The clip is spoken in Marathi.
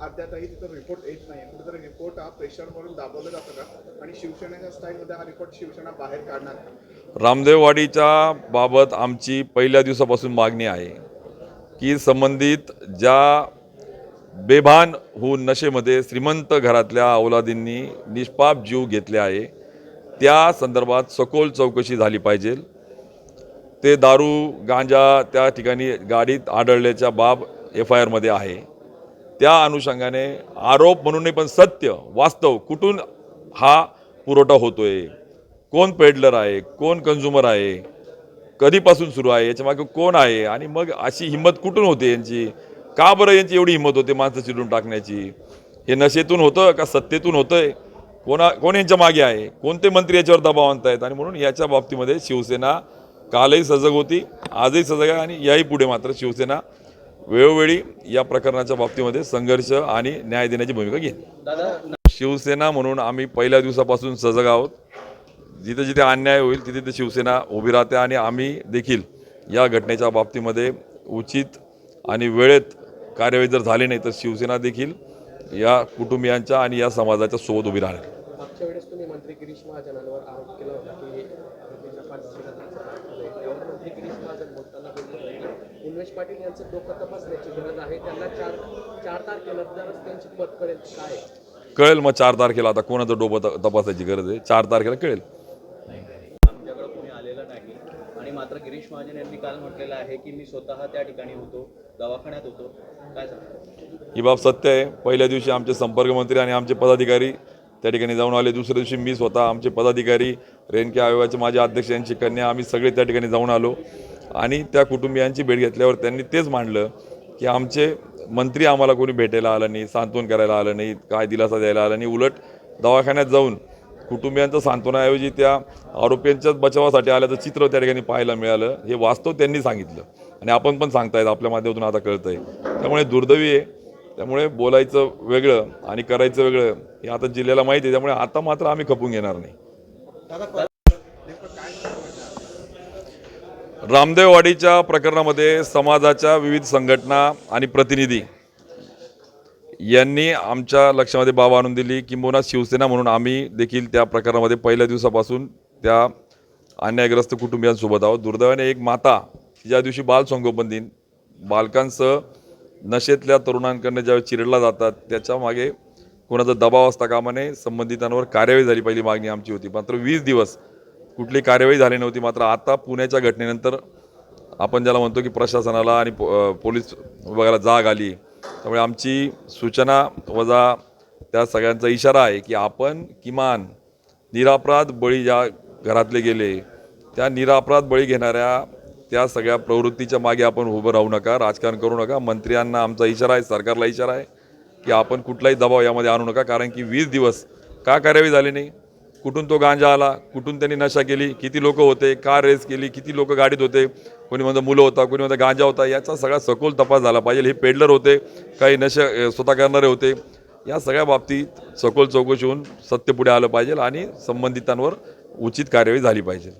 अद्यापही तिथं रिपोर्ट येत नाही कुठेतरी रिपोर्ट हा प्रेशर म्हणून दाबवलं जातं का? आणि शिवसेनेच्या स्टाईलमध्ये हा रिपोर्ट शिवसेना बाहेर काढणार रामदेववाडीच्या बाबत आमची पहिल्या दिवसापासून मागणी आहे की संबंधित ज्या बेभान होऊन नशेमध्ये श्रीमंत घरातल्या औलादींनी निष्पाप जीव घेतले आहे त्या संदर्भात सखोल चौकशी झाली पाहिजे. ते दारू गांजा त्या ठिकाणी गाडीत आढळल्याच्या बाब एफ आय आरमध्ये आहे. त्या अनुषंगाने आरोप म्हणूनही पण सत्य वास्तव कुठून हा पुरवठा होतोय? कोण पेडलर आहे? कोण कन्झ्युमर आहे? कधीपासून सुरू आहे? याच्या मागे कोण आहे? आणि मग अशी हिंमत कुठून होते यांची? का बरं यांची एवढी हिंमत होते माणसं चिरून टाकण्याची? हे नशेतून होतं का सत्तेतून होतंय? कोणा कोण यांच्या मागे आहे? कोणते मंत्री याच्यावर दबाव आणतायत? आणि म्हणून याच्या बाबतीमध्ये शिवसेना कालही सजग होती आजही सजग आहे आणि याही पुढे मात्र शिवसेना वेळोवेळी या प्रकरणाच्या बाबतीमध्ये संघर्ष आणि न्याय देण्याची भूमिका घेईल. शिवसेना म्हणून आम्ही पहिल्या दिवसापासून सजग आहोत. जिथे जिथे अन्याय होईल तिथे तिथे शिवसेना उभी राहते आणि आम्ही देखील या घटनेच्या बाबतीमध्ये उचित आणि वेळेत कार्यवाही जर झाली नाही तर शिवसेना देखील या कुटुंबियांच्या आणि या समाजाच्या सोबत उभी राहणार. मागच्या वेळेस तुम्ही मंत्री गिरीश महाजनांवर आरोप केला होता की आरोपींना फाशीची सजा झाली. त्यावर मंत्री गिरीश महाजन बोलताना बोलले उन्मेष पाटील यांचं डोकं तपासण्याची गरज आहे. त्यांना चार चार तारखेला तरच त्यांची मत कळेल काय? कळेल मग चार तारखेला. आता कोणाचं डोबं तपासायची गरज आहे? चार तारखेला कळेल. आमच्याकडे कोणी आलेलं नाही. आणि मात्र गिरीश महाजन यांनी काल म्हटलेलं आहे की मी स्वतः त्या ठिकाणी होतो दवाखान्यात होतो. काय सांगता ही बाब सत्य आहे. पहिल्या दिवशी आमचे संपर्कमंत्री आणि आमचे पदाधिकारी त्या ठिकाणी जाऊन आले. दुसऱ्या दिवशी मी स्वतः आमचे पदाधिकारी रेणके आयोगाचे माझे अध्यक्ष यांची कन्या आम्ही सगळे त्या ठिकाणी जाऊन आलो. आणि त्या कुटुंबियांची भेट घेतल्यावर त्यांनी तेच मांडलं की आमचे मंत्री आम्हाला कोणी भेटायला आलं नाही सांत्वन करायला आलं नाही काय दिलासा द्यायला आला नाही उलट दवाखान्यात जाऊन कुटुंबियांचं सांत्वनाऐवजी त्या आरोपींच्याच बचावासाठी आल्याचं चित्र त्या ठिकाणी पाहायला मिळालं. हे वास्तव त्यांनी सांगितलं. आणि आपण पण सांगतायत आपल्या माध्यमातून आता कळतंय. त्यामुळे दुर्दैवी आहे. त्यामुळे बोलायचं वेगळं आणि करायचं वेगळं हे आता जिल्ह्याला माहिती आहे. त्यामुळे आता मात्र आम्ही खपून घेणार नाही. रामदेववाडीच्या प्रकरणामध्ये समाजाच्या विविध संघटना आणि प्रतिनिधी यांनी आमच्या लक्षामध्ये बाब आणून दिली. किंबहुना शिवसेना म्हणून आम्ही देखील त्या प्रकरणामध्ये पहिल्या दिवसापासून त्या अन्यायग्रस्त कुटुंबियांसोबत आहोत. दुर्दैवाने एक माता ज्या दिवशी बाल संगोपन दिन बालकांसह नशेतल्या तरुणांकडनं ज्यावेळी चिरडला जातात त्याच्यामागे कोणाचा दबाव असता कामा नये संबंधितांवर कार्यवाही झाली पहिली मागणी आमची होती. मात्र वीस दिवस कुठली कार्यवाही झाली नव्हती मात्र आता पुण्याच्या घटनेनंतर आपण ज्याला म्हणतो की प्रशासनाला आणि पो- पोलीस विभागाला जाग आली. त्यामुळे आमची सूचना वजा त्या सगळ्यांचा इशारा आहे की आपण किमान निरापराध बळी ज्या घरातले गेले त्या निरापराध बळी घेणाऱ्या त्या सगळ्या प्रवृत्तीच्या मागे आपण उभं राहू नका राजकारण करू नका. मंत्र्यांना आमचा इशारा आहे सरकारला इशारा आहे की आपण कुठलाही दबाव यामध्ये आणू नका कारण की वीस दिवस का कार्यवाही झाली नाही? कुठून तो गांजा आला कुठून त्यांनी नशा केली किती लोक होते का रेस केली किती लोक गाडीत होते कोणी म्हणतं मुलं होता कोणी म्हणतं गांजा होता याचा सगळा सखोल तपास झाला पाहिजे. हे पेडलर होते काही नशा स्वतः करणारे होते. या सगळ्या बाबतीत सखोल चौकशी होऊन सत्य पुढे आलं पाहिजे आणि संबंधितांवर उचित कार्यवाही झाली पाहिजे.